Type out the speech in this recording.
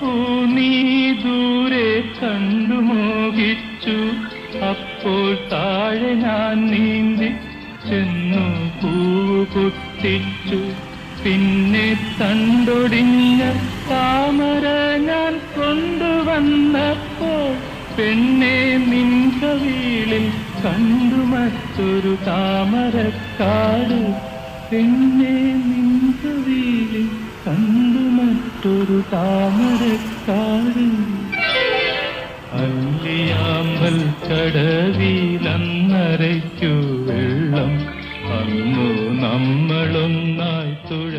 താമരപ്പൂ നീ ദൂരെ കണ്ടു മോഹിച്ചു. അപ്പോൾ താഴെ ഞാൻ നീന്തി ചെന്നു പൂവ് പിന്നെ തണ്ടൊടിഞ്ഞ താമര ഞാൻ കൊണ്ടുവന്നപ്പോൾ പെണ്ണെ നിൻക വീളിൽ കണ്ടു മറ്റൊരു താമരക്കാട്. പെണ്ണെ ഒരു താമരക്കാരൻ അല്ലിയാമ്പൽ കടവിലന്നരയ്ക്കു വെള്ളം. അന്നു നമ്മളൊന്നായി തുഴ